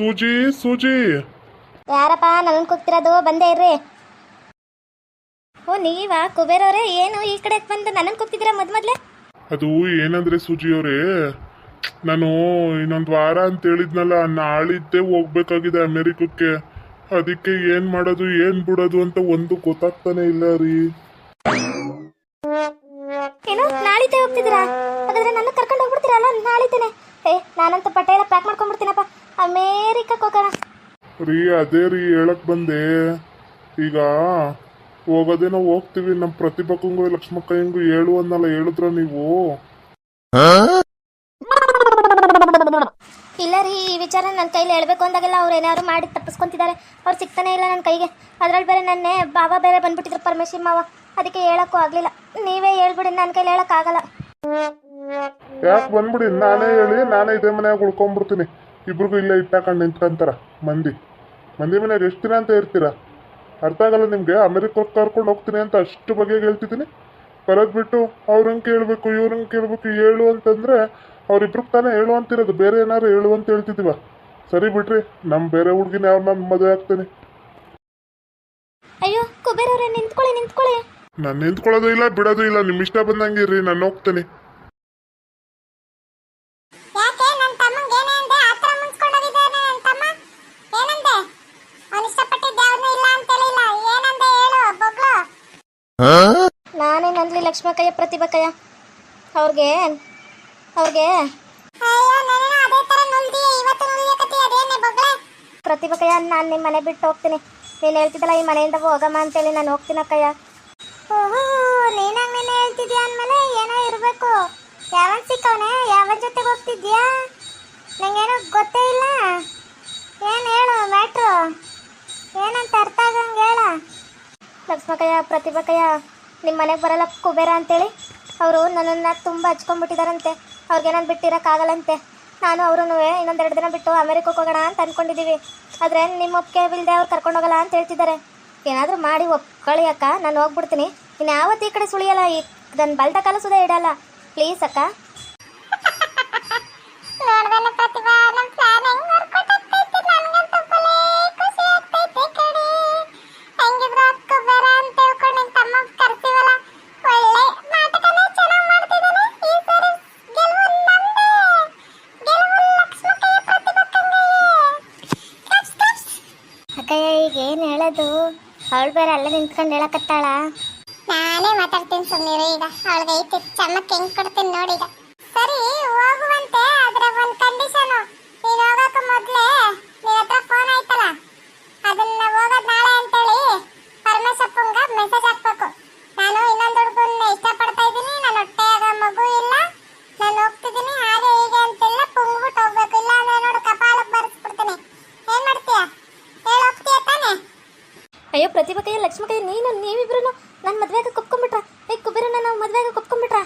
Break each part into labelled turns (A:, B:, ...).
A: ಸೂಜಿ ಸೂಜಿ.
B: ಯಾರಪ್ಪ ನನ್ನ ಕೂಗ್ತಿರೋದು ಬಂದೇ ಇರ್ರಿ. ಓ ನೀವಾ? ಕುಬೇರವ್ರೆ ಏನು ಈ ಕಡೆ ಬಂದು ನನ್ನ ಕೂಗ್ತಿದ್ದೀರಾ ಮದ್ ಮೊದ್ಲೆ?
A: ಅದು ಏನಂದ್ರೆ ಸೂಜಿ ಅವರೇ ನಾನು ಇನ್ನೊಂದು ವಾರ ಅಂತ ಹೇಳಿದ್ನಲ್ಲ ನಾಳಿದ್ದೇ ಹೋಗ್ಬೇಕಾಗಿದೆ ಅಮೆರಿಕಕ್ಕೆ. ಅದಕ್ಕೆ ಏನ್ ಮಾಡೋದು ಏನ್ ಬಿಡೋದು ಅಂತ ಒಂದು ಗೊತ್ತಾಗ್ತಾನೆ ಇಲ್ಲ ರೀ.
B: ಏನು? ನಾಳಿದ್ದೆ ಹೋಗ್ತಿದ್ದೀರಾ? ಹಾಗಾದ್ರೆ ನನ್ನ ಕರ್ಕೊಂಡು ಹೋಗ್ಬಿಡ್ತೀರಲ್ಲ ನಾಳಿದ್ದೇನೆ. ಏ ನಾನಂತ ಬಟ್ಟೆ ಎಲ್ಲ ಪ್ಯಾಕ್ ಮಾಡ್ಕೊಂಡ್ಬಿಡ್ತೀನಪ್ಪ. ಅಮೇರಿಕಕ್ಕೆ ಹೋಗೋಣ.
A: ರೀ ಅದೇ ರೀ ಹೇಳಕ್ ಬಂದೆ. ಈಗ ಹೋಗೋದೇನೋ ಹೋಗ್ತೀವಿ ನಮ್ಮ ಪ್ರತಿಭಕ್ಕಂಗೂ ಲಕ್ಷ್ಮಕ್ಕ ಹೆಂಗು ಹೇಳು ಅನ್ನಲ್ಲ ಹೇಳಿದ್ರ ನೀವು?
B: ಇಲ್ಲ ರೀ ಈ ವಿಚಾರ ನನ್ನ ಕೈಲಿ ಹೇಳ್ಬೇಕು ಅಂದಾಗೆಲ್ಲ ಅವ್ರು ಏನಾದ್ರು ಮಾಡಿ ತಪ್ಪಿಸ್ಕೊಂತಿದ್ದಾರೆ. ಅವ್ರು ಸಿಗ್ತಾನೆ ಇಲ್ಲ ನನ್ನ ಕೈಗೆ. ಅದ್ರಲ್ಲಿ ಬೇರೆ ನನ್ನೇ ಬಾಬಾ ಬೇರೆ ಬಂದ್ಬಿಟ್ಟಿದ್ರು ಪರಮೇಶ್ವರ್ ಮಾವ. ಅದಕ್ಕೆ ಹೇಳಕ್ಕೂ ಆಗಲಿಲ್ಲ. ನೀವೇ ಹೇಳ್ಬಿಡಿ ನನ್ನ ಕೈಲಿ ಹೇಳಕ್ಕಾಗಲ್ಲ
A: ಯಾಕೆ ಬಂದ್ಬಿಡಿ? ನಾನೇ ಹೇಳಿ ನಾನೇ ಇದೇ ಮನೆಯಾಗ ಉಳ್ಕೊಂಡ್ಬಿಡ್ತೀನಿ ಇಬ್ರಿಗೂ ಇಲ್ಲೇ ಇಟ್ಟಾಕೊಂಡು ನಿಂತ್ಕೊಂತಾರ ಮಂದಿ. ಮಂದಿ ಮನ್ಯಾಗ ಎಷ್ಟು ದಿನ ಅಂತ ಇರ್ತೀರಾ? ಅರ್ಥ ಆಗಲ್ಲ ನಿಮಗೆ. ಅಮೆರಿಕಕ್ಕೆ ಕರ್ಕೊಂಡು ಹೋಗ್ತೀನಿ ಅಂತ ಅಷ್ಟು ಬಗೆಗೆ ಹೇಳ್ತಿದ್ದೀನಿ. ಬರೋದು ಬಿಟ್ಟು ಅವ್ರಂಗೆ ಕೇಳಬೇಕು ಇವ್ರಂಗೆ ಕೇಳಬೇಕು ಹೇಳು ಅಂತಂದ್ರೆ ಅವ್ರಿಬ್ರಿಗೆ ತಾನೇ ಹೇಳು ಅಂತಿರೋದು. ಬೇರೆ ಏನಾರು ಹೇಳು ಅಂತ ಹೇಳ್ತಿದ್ದೀವ ಸರಿ ಬಿಡ್ರಿ ನಮ್ಮ ಬೇರೆ ಹುಡುಗಿನ ಯಾವ ನಾನು ಮದುವೆ ಆಗ್ತೀನಿ.
B: ಅಯ್ಯೋ ಕುಬೇರವ್ರೆ ನಿಂತ್ಕೊಳ್ಳಿ ನಿಂತ್ಕೊಳ್ಳಿ.
A: ನಾನು ನಿಂತ್ಕೊಳ್ಳೋದು ಇಲ್ಲ ಬಿಡೋದು ಇಲ್ಲ. ನಿಮ್ಮ ಇಷ್ಟ ಬಂದಂಗೆ ಇರ್ರಿ ನಾನು ಹೋಗ್ತೀನಿ
C: ಯಾಕೆ ನನ್ನ ತಮ್ಮಂಗೆ ಏನೇ ಅಂದೆ ಆತರ ಮುನ್ಸ್ಕೊಂಡೋಗಿದ್ದಾನೆ ನನ್ನ ತಮ್ಮ ಏನಂದೆ ಅವನು ಇಷ್ಟಪಟ್ಟಿದ್ದ ಯಾವ್ದನ್ನೂ ಇಲ್ಲ ಅಂತ ಹೇಳಿಲ್ಲ ಏನಂದೆ ಹೇಳು ಬೊಗ್ಳು
B: ನಾನೇ ನಂದ್ಲಿ ಲಕ್ಷ್ಮಕ್ಕಯ್ಯ ಪ್ರತಿಭಕ್ಕಯ್ಯ ಅವ್ರಿಗೆ ಅವ್ರಿಗೆ. ಪ್ರತಿಭಕ್ಕಯ್ಯ ನಾನು ನಿಮ್ಮ ಮನೆ ಬಿಟ್ಟು ಹೋಗ್ತೀನಿ. ನೀನು ಹೇಳ್ತಿದ್ದಲ್ಲ ಈ ಮನೆಯಿಂದ ಹೋಗಮ್ಮ ಅಂತೇಳಿ ನಾನು ಹೋಗ್ತೀನಕ್ಕಯ್ಯ
C: ಓಹೋ ನೀನಂಗ್ ನೀನು ಹೇಳ್ತಿದ್ಯಾ ಅಂದ್ಮೇಲೆ ಏನೋ ಇರಬೇಕು. ಯಾವನ್ ಸಿಕ್ಕವನೆ ಯಾವನ್ ಜೊತೆಗೆ ಹೋಗ್ತಿದ್ಯಾ? ನಂಗೇನೋ ಗೊತ್ತೇ ಇಲ್ಲ. ಏನು ಹೇಳು ಮ್ಯಾಟ್ರು? ಏನಂತ ಅರ್ಥ ಆಗಂಗೆ ಹೇಳ.
B: ಲಕ್ಷ್ಮಕಯ್ಯ ಪ್ರತಿಭಕ್ಕಯ್ಯ ನಿಮ್ಮ ಮನೆಗೆ ಬರಲ್ಲ ಕುಬೇರ ಅಂತೇಳಿ. ಅವರು ನನ್ನನ್ನು ತುಂಬ ಹಚ್ಕೊಂಡ್ಬಿಟ್ಟಿದಾರಂತೆ. ಅವ್ರಿಗೇನಾದ್ರು ಬಿಟ್ಟಿರೋಕ್ಕಾಗಲ್ಲಂತೆ. ನಾನು ಅವರು ಇನ್ನೊಂದೆರಡು ದಿನ ಬಿಟ್ಟು ಅಮೆರಿಕಕ್ಕೆ ಹೋಗೋಣ ಅಂತ ಅಂದ್ಕೊಂಡಿದ್ದೀವಿ ಆದರೆ ನಿಮ್ಮ ಒಪ್ಪಿಗೆ ಬಿಲ್ಲದೆ ಅವ್ರು ಕರ್ಕೊಂಡು ಹೋಗಲ್ಲ ಅಂತ ಹೇಳ್ತಿದ್ದಾರೆ. ಏನಾದರೂ ಮಾಡಿ ಒಪ್ಕೊಳ್ಳಿ ಅಕ್ಕ, ನಾನು ಹೋಗ್ಬಿಡ್ತೀನಿ. ಇನ್ನು ಯಾವತ್ತು ಈ ಕಡೆ ಸುಳಿಯಲ್ಲ, ಈ ನನ್ನ ಬಲ್ದ ಕಾಲ ಸುದೇ ಇಡಲ್ಲ ಪ್ಲೀಸ್ ಅಕ್ಕ. ಬೇರೆ ಅಲ್ಲೇ ನಿಂತ್ಕೊಂಡು ಹೇಳಕತ್ತಾಳ?
C: ನಾನೇ ಮಾತಾಡ್ತೀನಿ ಸುಮ್ಮನೆ ಈಗ. ಅವಳಿಗೆ ಐತಿ. ಚಮಕ್ ಹೆಂಗ್ ಕೊಡ್ತೀನಿ ನೋಡಿ ಸರಿ, ಹೋಗುವಂತೆ. ಆದ್ರೆ ಒಂದ್ ಕಂಡೀಷನ್ ನೀನ್ ಹೋಗಕ ಮೊದ್ಲೇ ನಿನ್ ಹತ್ರ ಫೋನ್ ಆಯ್ತಲ್ಲ? ಅದನ್ನ ಹೋಗೋದ್ ನಾಳೆ ಅಂತೇಳಿ ಪರಮೇಶಪ್ಪಂಗ ಮೆಸೇಜ್ ಹಾಕ್ಬೇಕು ನಾನು ಇನ್ನೊಂದು ಹುಡುಗನ್ನ ಇಷ್ಟಪಡ್ತಾ ಇದ್ದೀನಿ ನನ್ನ ಹೊಟ್ಟೆಯಾಗ ಮಗು ಇಲ್ಲ ನಾನು ಹೋಗ್ತಿದ್ದೀನಿ ಹಾಗೆ ಹೀಗೆ ಅಂತೆಲ್ಲ ಪುಂಗ್ಬಿಟ್ಟು ಹೋಗ್ಬೇಕು ಇಲ್ಲ ಅಂದ್ರೆ ನೋಡು ಕಪಾಳಕ್ಕೆ ಬರ್ಸ್ಬಿಡ್ತೀನಿ ಏನ್ ಮಾಡ್ತೀಯ ಹೇಳಿ ಹೋಗ್ತೀಯ ತಾನೇ
B: ಅಯ್ಯೋ ಪ್ರತಿಭಕ್ಕಯ್ಯ ಲಕ್ಷ್ಮಕ್ಕಯ್ಯ ನೀನು ನೀವಿಬ್ರು ನನ್ನ ಮದುವೆಗೆ ಕೊಪ್ಕೊಂಡ್ಬಿಟ್ರ ಏ ಕುಬೇರನ ನಾವು ಮದುವೆಗೆ ಕೊಪ್ಕೊಂಡ್ಬಿಟ್ರ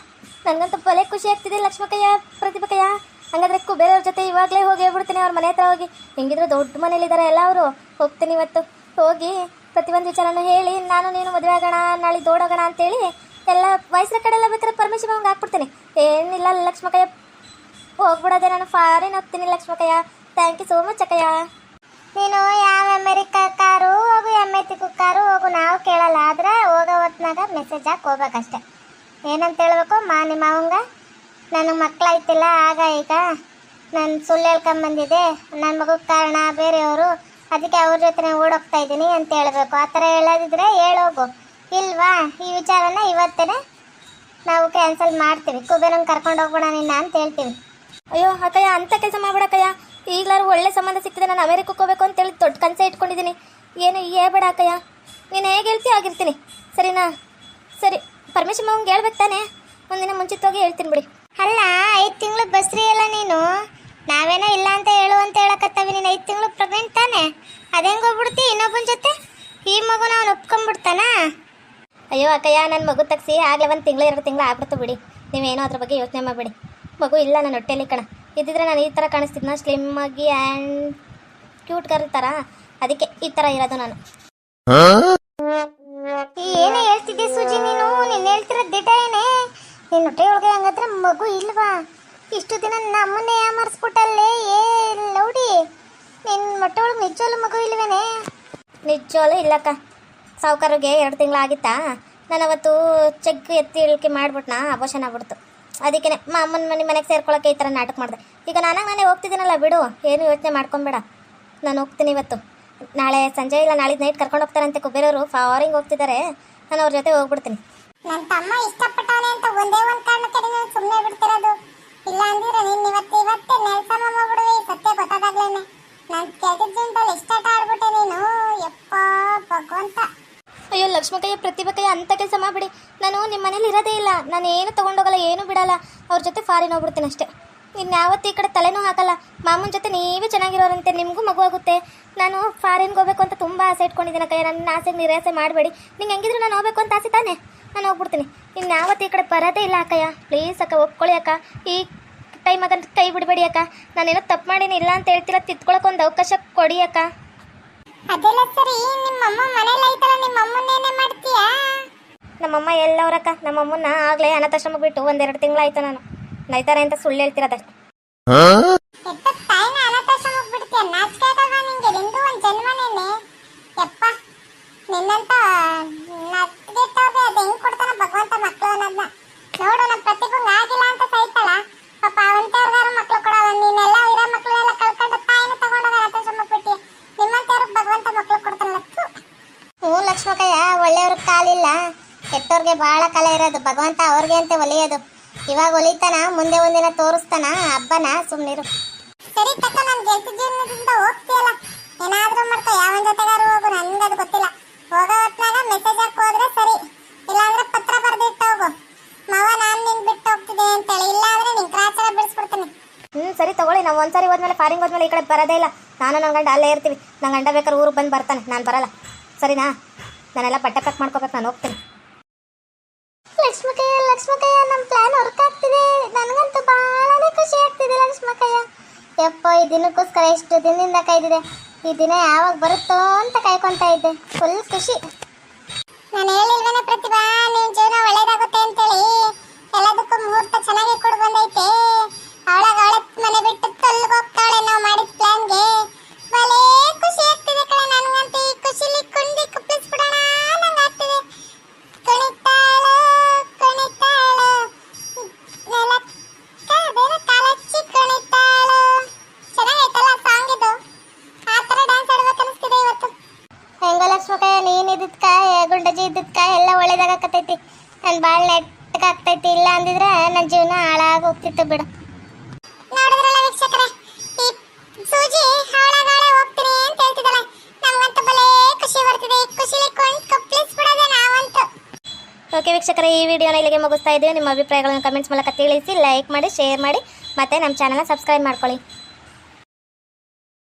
B: ನನಗಂತೂ ಬಲೆ ಖುಷಿ ಆಗ್ತಿದೆ, ಲಕ್ಷ್ಮಕಯ್ಯ ಪ್ರತಿಭಕಯ್ಯ ಹಂಗಾದ್ರೆ ಕುಬೇರವ್ರ ಜೊತೆ ಇವಾಗಲೇ ಹೋಗಿ ಹೇಳ್ಬಿಡ್ತೀನಿ ಅವ್ರ ಮನೆ ಹತ್ರ ಹೋಗಿ. ಹೆಂಗಿದ್ರು ದೊಡ್ಡ ಮನೇಲಿದ್ದಾರೆ ಎಲ್ಲ ಅವರು ಹೋಗ್ತೀನಿ ಇವತ್ತು. ಹೋಗಿ ಪ್ರತಿಯೊಂದು ವಿಚಾರನೂ ಹೇಳಿ, ನಾನು ನೀನು ಮದುವೆ ಆಗೋಣ, ನಾಳೆ ದೋಡೋಗೋಣ ಅಂತೇಳಿ ಎಲ್ಲ ವಯಸ್ಸಿನ ಕಡೆ ಎಲ್ಲ ಬೇಕಾದ್ರೆ ಪರ್ಮಿಷನ್ ಹಂಗೆ ಹಾಕ್ಬಿಡ್ತೀನಿ. ಏನಿಲ್ಲ, ಲಕ್ಷ್ಮಕಯ್ಯ, ಹೋಗ್ಬಿಡೋದೆ ನಾನು ಫಾರಿನ್ ಹೋಗ್ತೀನಿ, Lakshmakayya. Thank you so much ಅಕ್ಕಯ್ಯ.
C: ನೀನು ಯಾವ ಅಮೆರಿಕ ಕಾರು ಹೋಗು ಎಮ್ಮೆತಿಕು ಕಾರು ಹೋಗು, ನಾವು ಕೇಳಲ್ಲ. ಆದ್ರೆ ಹೋಗೋ ಹೊತ್ನಾಗ ಮೆಸೇಜ್ ಹಾಕಿ ಹೋಗ್ಬೇಕಷ್ಟೆ. ಏನಂತ ಹೇಳ್ಬೇಕು? ಮಾ, ನಿಮ್ಮ ಅವಂಗ ನನಗೆ ಮಕ್ಕಳಾಯ್ತಿಲ್ಲ ಆಗ ಈಗ ನಾನು ಸುಳ್ಳು ಹೇಳ್ಕೊಂಬಂದಿದ್ದೆ ನನ್ನ ಮಗುಗೆ ಕಾರಣ, ಬೇರೆಯವರು. ಅದಕ್ಕೆ ಅವ್ರ ಜೊತೆ ಓಡೋಗ್ತಾ ಇದ್ದೀನಿ ಅಂತ ಹೇಳಬೇಕು. ಆ ಥರ ಹೇಳೋದಿದ್ರೆ ಹೇಳೋಗು ಇಲ್ವಾ? ಈ ವಿಚಾರನ ಇವತ್ತೇ ನಾವು ಕ್ಯಾನ್ಸಲ್ ಮಾಡ್ತೀವಿ. ಕುಬೇರನ್ ಕರ್ಕೊಂಡು ಹೋಗ್ಬೇಡ ನಿನ್ನ ಅಂತ ಹೇಳ್ತೀವಿ.
B: ಅಯ್ಯೋ ಅಕ್ಕಯ್ಯ ಅಂತ ಕೆಲಸ ಮಾಡ್ಬೇಡಕ್ಕಯ್ಯ. ಈಗಲಾರು ಒಳ್ಳೆ ಸಂಬಂಧ ಸಿಕ್ಕಿದೆ ನಾನು ಅಮೆರಿಕಕ್ಕೆ ಹೋಗ್ಬೇಕು ಅಂತೇಳಿ ದೊಡ್ಡ ಕನಸೆ ಇಟ್ಕೊಂಡಿದ್ದೀನಿ. ಏನು ಹೇಳ್ಬೇಡ ಅಕ್ಕಯ್ಯ. ನೀನು ಹೇಗೆ ಹೇಳ್ತೀಯ ಆಗಿರ್ತೀನಿ ಸರಿನಾ? ಸರಿ ಪರ್ಮಿಷನ್ ಅವ್ನಿಗೆ ಹೇಳ್ಬೇಕು ತಾನೆ? ಒಂದಿನ ಮುಂಚಿತವಾಗಿ ಹೇಳ್ತೀನಿ ಬಿಡಿ.
C: ಅಲ್ಲ ಐದು ತಿಂಗಳು ಬಸ್ರಿ ಅಲ್ಲ ನೀನು? ನಾವೇನೋ ಇಲ್ಲ ಅಂತ ಹೇಳು ಅಂತ ಹೇಳಕತ್ತವಿ ನೀನು. ಐದು ತಿಂಗಳು ಪ್ರೆಗ್ನೆಂಟ್ ತಾನೆ? ಅದೇಂಗ್ ಹೋಗ್ಬಿಡ್ತಿ ಇನ್ನೊಬ್ಬನ ಜೊತೆ? ಈ ಮಗುನ ಅವ್ನು ಒಪ್ಕೊಂಡ್ಬಿಡ್ತಾನ
B: ಅಯ್ಯೋ ಅಕ್ಕಯ್ಯ ನನ್ನ ಮಗು ತಗ್ಸಿ ಆಗಲೇ ಒಂದು ತಿಂಗಳು ಎರಡು ತಿಂಗಳು ಆಗ್ಬಿಡ್ತು ಬಿಡಿ. ನೀವೇನೋ ಅದ್ರ ಬಗ್ಗೆ ಯೋಚನೆ ಮಾಡಬೇಡಿ. ಮಗು ಇಲ್ಲ ನನ್ನ ಹೊಟ್ಟೆಲಿ ಕಣ. ಇದ್ದಿದ್ರೆ ನಾನು ಈ ಥರ ಕಾಣಿಸ್ತಿದ್ನ ಸ್ಲಿಮ್ಮಾಗಿ ಆಗಿ ಆ್ಯಂಡ್ ಕ್ಯೂಟ್ ಕರ್ ಥರ. ಅದಕ್ಕೆ ಈ ಥರ ಇರೋದು ನಾನು.
C: ಏನೇ ಹೇಳ್ತಿದ್ದೆ ಸುಜಿ ನೀನು? ನೀನು ಹೇಳ್ತಿರೋ ದಿಟ ಏನೇ? ನಿನ್ನ ಹೊಟ್ಟೆ ಒಳಗೆ ಹಂಗಾದ್ರೆ ಮಗು ಇಲ್ವಾ? ಇಷ್ಟು ದಿನ ನಮ್ಮನ್ನೇ ಯಾಮರ್ಸ್ಬಿಟ್ಟಲ್ಲೇ? ಏ ಲೌಡಿ. ನಿನ್ನ ಮೊಟ್ಟೆ ಒಳಗೆ ನಿಜವಲ್ಲೂ ಮಗು ಇಲ್ವೇನೆ?
B: ನಿಜವಲ್ಲೂ ಇಲ್ಲಕ್ಕ. ಸಾವುಕಾರಿಗೆ ಎರಡು ತಿಂಗಳಾಗಿತ್ತಾ. ನಾನು ಅವತ್ತು ಚೆಕ್ ಎತ್ತಿ ಇಳಿಕೆ ಮಾಡ್ಬಿಟ್ನಾ ಅಬೋಷನ್ ಆಗ್ಬಿಡ್ತು. ಅದಕ್ಕೆ ಮಾ ಅಮ್ಮನ ಮನೆ ಮನೆಗೆ ಸೇರ್ಕೊಳಕ್ಕೆ ಈ ಥರ ನಾಟಕ ಮಾಡಿದೆ. ಈಗ ನಾನಾಗ ನಾನೇ ಹೋಗ್ತಿದ್ದೀನಲ್ಲ ಬಿಡು ಏನು ಯೋಚನೆ ಮಾಡ್ಕೊಬೇಡ ನಾನು ಹೋಗ್ತೀನಿ ಇವತ್ತು. ನಾಳೆ ಸಂಜೆ ಇಲ್ಲ ನಾಳೆ ನೈಟ್ ಕರ್ಕೊಂಡು ಹೋಗ್ತಾರಂತೆ ಕುಬೇರವರು ಫಾರಿಂಗ್ ಹೋಗ್ತಿದ್ದಾರೆ ನಾನು ಅವ್ರ ಜೊತೆ ಹೋಗ್ಬಿಡ್ತೀನಿ.
C: ನನ್ನ ತಮ್ಮ ಇಷ್ಟಪಟ್ಟವನೇ ಅಂತ ಒಂದೇ ಒಂದು ಕಾರಣಕ್ಕೆ ನೀನು ಸುಮ್ಮನೆ ಬಿಡ್ತಿರೋದು. ಇಲ್ಲ ಅಂದ್ರೆ ನೀನು ಇವತ್ತು ಇವತ್ತೇ ನೆಲ್ಸಮ್ಮ ಮಾಡ್ಬಿಡುವೆ ಈ ಸತ್ಯ ಗೊತ್ತಾದಾಗ್ಲೇನೆ. ನಾನು ಕೆಲ್ಸದ ಜೀವನದಲ್ಲಿ ಎಷ್ಟಾಟ ಆಡ್ಬಿಟ್ಟೆ ನೀನು. ಯಪ್ಪ ಭಗವಂತ.
B: ಅಯ್ಯೋ ಲಕ್ಷ್ಮಕಯ್ಯ ಪ್ರತಿಭಕಯ್ಯ ಅಂತ ಕೆಲಸ ಮಾಡಿಬಿಡಿ. ನಾನು ನಿಮ್ಮ ಮನೇಲಿ ಇರೋದೇ ಇಲ್ಲ. ನಾನು ಏನು ತೊಗೊಂಡೋಗಲ್ಲ, ಏನು ಬಿಡಲ್ಲ. ಅವ್ರ ಜೊತೆ ಫಾರಿನ್ ಹೋಗ್ಬಿಡ್ತೀನಿ ಅಷ್ಟೇ. ಇನ್ಯಾವತ್ತು ಈ ಕಡೆ ತಲೆನೂ ಹಾಕಲ್ಲ. ಮಾಮನ ಜೊತೆ ನೀವೇ ಚೆನ್ನಾಗಿರೋರಂತೆ, ನಿಮಗೂ ಮಗು ಆಗುತ್ತೆ. ನಾನು ಫಾರಿನ್ಗೆ ಹೋಗ್ಬೇಕು ಅಂತ ತುಂಬ ಆಸೆ ಇಟ್ಕೊಂಡಿದ್ದೀನಿ ಕೈ ನನ್ನ ಆಸೆಗೆ ನಿರಾಸೆ ಮಾಡಬೇಡಿ. ನಿಂಗೆ ಹೆಂಗಿದ್ರು ನಾನು ಹೋಗ್ಬೇಕು ಅಂತ ಆಸೆ ತಾನೆ? ನಾನು ಹೋಗ್ಬಿಡ್ತೀನಿ. ಇನ್ಯಾವತ್ತು ಈ ಕಡೆ ಬರೋದೇ ಇಲ್ಲ ಅಕ್ಕಯ್ಯ. ಪ್ಲೀಸ್ ಅಕ್ಕ, ಒಪ್ಕೊಳ್ಳಿ ಅಕ್ಕ. ಈ ಟೈಮಾಗ ಕೈ ಬಿಡಬೇಡಿ ಅಕ್ಕ. ನಾನೇನೋ ತಪ್ಪು ಮಾಡೀನಿ, ಇಲ್ಲ ಅಂತ ಹೇಳ್ತಿಲ್ಲ. ತಿತ್ಕೊಳಕ್ಕೆ ಒಂದು ಅವಕಾಶ ಕೊಡಿ ಅಕ್ಕ.
C: ಅದೆಲ್ಲ ಸರಿ. ನಿಮ್ಮಮ್ಮ ಮನೇಲಿ ಐತಲ್ಲ, ನಿಮ್ಮಮ್ಮನ್ನೇನೇ ಮಾಡ್ತೀಯಾ?
B: ನಮ್ಮಮ್ಮ ಎಲ್ಲವ್ರಕ್ಕ. ನಮ್ಮಮ್ಮನ ಆಗ್ಲೇ ಅನಾಥಾಶ್ರಮಕ್ಕೆ ಬಿಟ್ಟು ಒಂದೆರಡು ತಿಂಗಳಾಯ್ತು ನಾನು. ನೈತಾರೆ ಅಂತ ಸುಳ್ಳು ಹೇಳ್ತಿರೋದಷ್ಟೆ
C: ಎತ್ತ ತಾಯಿನ ಅನಾಥಾಶ್ರಮಕ್ಕೆ ಬಿಡ್ತೀಯ ನಾಚಿಕೆ ಆಗಲ್ವಾ ನಿಂಗೆ ನಿಂದು ಒಂದ್ ಜನ್ಮನೇನೆ ಯಪ್ಪ ನಿನ್ನಂತ ನತ್ಗೆಟ್ಟವ್ರಿಗೆ ಅದು ಹೆಂಗ್ ಕೊಡ್ತಾನ ಭಗವಂತ ಮಕ್ಳು ಅನ್ನೋದನ್ನ ನೋಡು ನಮ್ಮ ಪ್ರತಿಭಂಗ ಆಗಿಲ್ಲ ಅಂತ ಸೈತಾಳ ಪಾಪ ಅವಂತವ್ರಿಗಾರು ಮಕ್ಳು ಕೊಡಲ್ಲ ನೀನೆಲ್ಲ ಇರೋ ಮಕ್ಳನ್ನೆಲ್ಲ ಕಳ್ಕೊಂಡು ತಾಯಿನ ತಗೊಂಡೋಗ ಅನಾಥಾಶ್ರಮಕ್ಕೆ ಬಿಟ್ಟಿ ನಿಮ್ಮಂತವ್ರಿಗೆ ಭಗವಂತ ಮಕ್ಳು ಕೊಡ್ತಾನಲ್ಲ ಥು.
B: ಹ್ಞೂ ಲಕ್ಷ್ಮಕ್ಕಯ್ಯ ಒಳ್ಳೆಯವ್ರಿಗೆ ಕಾಲಿಲ್ಲ ಕೆಟ್ಟವ್ರಿಗೆ ಭಾಳ ಕಾಲ ಇರೋದು. ಭಗವಂತ ಅವ್ರಿಗೆ ಅಂತ ಒಲಿಯೋದು. ಇವಾಗ ಒಲಿತಾನ ಮುಂದೆ ಒಂದಿನ ತೋರಿಸ್ತಾನ ಹಬ್ಬನ ಸುಮ್ಮನಿರು
C: ಸರಿ ತಕ್ಕ ನಾನು ಗೆಲ್ತಿ ಜೀವನದಿಂದ ಹೋಗ್ತೀಯಲ್ಲ. ಏನಾದ್ರೂ ಮಾಡ್ತಾ ಯಾವ ಜೊತೆಗಾರು ಹೋಗು ನನ್ಗದು ಗೊತ್ತಿಲ್ಲ. ಹೋಗೋ ಹೊತ್ನಾಗ ಮೆಸೇಜ್ ಹಾಕಿ ಹೋದ್ರೆ ಸರಿ. ಇಲ್ಲಾಂದ್ರೆ ಪತ್ರ ಬರ್ದಿಟ್ಟು ಹೋಗು. ಮಾವ ನಾನ್ ನಿನ್ ಬಿಟ್ಟು ಹೋಗ್ತಿದ್ದೆ ಅಂತೇಳಿ. ಇಲ್ಲ ಅಂದ್ರೆ ನಿನ್ ಕ್ರಾಚಾರ ಬಿಡಿಸ್ಬಿಡ್ತೀನಿ.
B: ಹ್ಞೂ ಸರಿ ತಗೊಳ್ಳಿ. ನಾವು ಒಂದ್ಸರಿ ಹೋದ್ಮೇಲೆ ಫಾರಿಂಗ್ ಹೋದ್ಮೇಲೆ ಈ ಕಡೆ ಬರೋದೇ ಇಲ್ಲ. ನಾನು ನನ್ನ ಗಂಡ ಅಲ್ಲೇ ಇರ್ತೀವಿ. ನನ್ನ ಗಂಡ ಬೇಕಾದ್ರೆ ಊರಿಗೆ ಬಂದು ಬರ್ತಾನೆ. ನಾನು ಬರಲ್ಲ. ಸರಿನಾ? ನಾನೆಲ್ಲ ಬಟ್ಟೆ ಪ್ಯಾಕ್ ಮಾಡ್ಕೋಬೇಕು ನಾನು ಹೋಗ್ತೀನಿ.
C: ಲಕ್ಷ್ಮಕಯ್ಯ ಲಕ್ಷ್ಮಕಯ್ಯ ನಮ್ಮ ಪ್ಲಾನ್ ವರ್ಕ್ ಆಗ್ತಿದೆ. ನನಗಂತೂ ಬಹಳನೇ ಖುಷಿ ಆಗ್ತಿದೆ ಲಕ್ಷ್ಮಕಯ್ಯ.
B: ಯಪ್ಪ, ಈ ದಿನಕ್ಕೋಸ್ಕರ ಎಷ್ಟು ದಿನದಿಂದ ಕಾಯ್ದಿದೆ. ಈ ದಿನ ಯಾವಾಗ ಬರುತ್ತೋ ಅಂತ ಕಾಯ್ಕೊಂತ ಇದ್ದೆ. ಫುಲ್ ಖುಷಿ.
C: ನಾನು ಪ್ರತಿಭಾ ಜೀವನ ಒಳ್ಳೇದಾಗುತ್ತೆ ಅಂತೇಳಿ. ಎಲ್ಲದಕ್ಕೂ ಮುಹೂರ್ತ ಚೆನ್ನಾಗಿ ಕೊಡ್ಬಂದೈತೆ ಬಂದೈತೆ. ಅವಳಾಗ ಅವಳ ಮನೆ ಬಿಟ್ಟು ತೊಲ್ಗೆ ಹೋಗ್ತಾಳೆ, ನಾವು ಮಾಡಿದ
B: ಒಳ್ಳೇದಾಗತ್ತೈತಿ ನನ್ ಬಾಳ್ ನೆಟ್ಟಗಾಗ್ತೈತಿ ಇಲ್ಲ ಅಂದಿದ್ರೆ ನನ್ನ ಜೀವನ ಹಾಳಾಗಿ ಹೋಗ್ತಿತ್ತು ಬಿಡು.
C: ನೋಡಿದ್ರಲ್ಲ ವೀಕ್ಷಕರೇ ಈ ಸೂಜಿ ಹಾಳಾಗಾಳೆ ಹೋಗ್ತೀನಿ ಅಂತ ಹೇಳ್ತಿದ್ದಾಳೆ. ನಮ್ಗಂತೂ ಭಲೇ ಖುಷಿ ಬರ್ತಿದೆ ಖುಷಿಲಿ ನಾವಂತೂ.
B: ಓಕೆ ವೀಕ್ಷಕರೇ ಈ ವಿಡಿಯೋನ ಇಲ್ಲಿಗೆ ಮುಗಿಸ್ತಾ ಇದ್ದೀವಿ ನಿಮ್ಮ ಅಭಿಪ್ರಾಯಗಳನ್ನು ಕಮೆಂಟ್ಸ್ ಮೂಲಕ ತಿಳಿಸಿ ಲೈಕ್ ಮಾಡಿ ಶೇರ್ ಮಾಡಿ ಮತ್ತೆ ನಮ್ಮ ಚಾನಲ್ನ ಸಬ್ಸ್ಕ್ರೈಬ್ ಮಾಡ್ಕೊಳ್ಳಿ.